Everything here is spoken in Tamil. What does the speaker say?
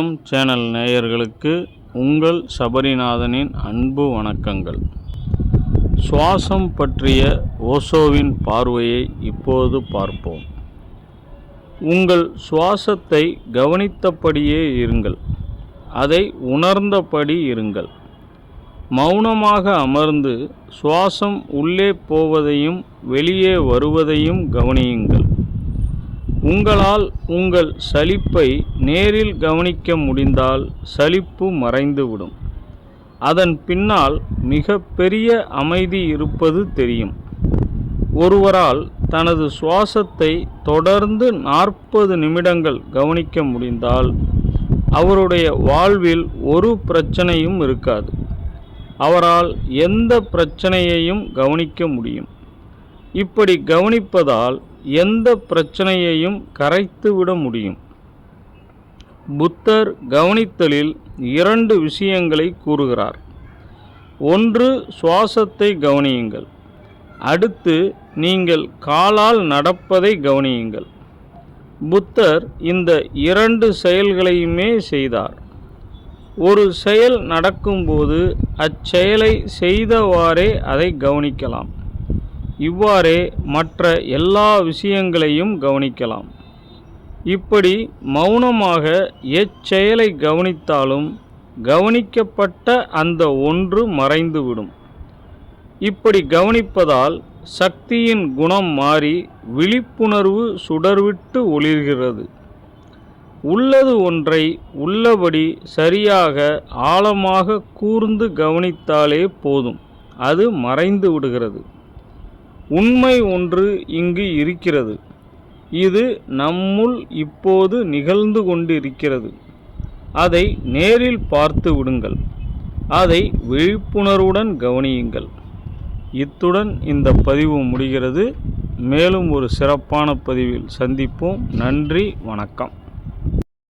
நம் சேனல் நேயர்களுக்கு உங்கள் சபரிநாதனின் அன்பு வணக்கங்கள். சுவாசம் பற்றிய ஓசோவின் பார்வையை இப்போது பார்ப்போம். உங்கள் சுவாசத்தை கவனித்தபடியே இருங்கள். அதை உணர்ந்தபடி இருங்கள். மௌனமாக அமர்ந்து சுவாசம் உள்ளே போவதையும் வெளியே வருவதையும் கவனியுங்கள். உங்களால் உங்கள் சலிப்பை நேரில் கவனிக்க முடிந்தால் சலிப்பு மறைந்துவிடும். அதன் பின்னால் மிக பெரிய அமைதி இருப்பது தெரியும். ஒருவரால் தனது சுவாசத்தை தொடர்ந்து நாற்பது நிமிடங்கள் கவனிக்க முடிந்தால் அவருடைய வாழ்வில் ஒரு பிரச்சனையும் இருக்காது. அவரால் எந்த பிரச்சனையையும் கவனிக்க முடியும். இப்படி கவனிப்பதால் எந்த பிரச்சனையையும் கரைத்துவிட முடியும். புத்தர் கவனித்தலில் இரண்டு விஷயங்களை கூறுகிறார். ஒன்று சுவாசத்தை கவனியுங்கள். அடுத்து நீங்கள் காலால் நடப்பதை கவனியுங்கள். புத்தர் இந்த இரண்டு செயல்களையுமே செய்தார். ஒரு செயல் நடக்கும்போது அச்செயலை செய்தவாறே அதை கவனிக்கலாம். இவ்வாறே மற்ற எல்லா விஷயங்களையும் கவனிக்கலாம். இப்படி மௌனமாக எச்செயலை கவனித்தாலும் கவனிக்கப்பட்ட அந்த ஒன்று மறைந்துவிடும். இப்படி கவனிப்பதால் சக்தியின் குணம் மாறி விழிப்புணர்வு சுடர்விட்டு ஒளிர்கிறது. உள்ளது ஒன்றை உள்ளபடி சரியாக ஆழமாக கூர்ந்து கவனித்தாலே போதும். அது மறைந்து விடுகிறது. உண்மை ஒன்று இங்கு இருக்கிறது. இது நம்முள் இப்போது நிகழ்ந்து கொண்டிருக்கிறது. அதை நேரில் பார்த்து விடுங்கள். அதை விழிப்புணர்வுடன் கவனியுங்கள். இத்துடன் இந்த பதிவு முடிகிறது. மேலும் ஒரு சிறப்பான பதிவில் சந்திப்போம். நன்றி வணக்கம்.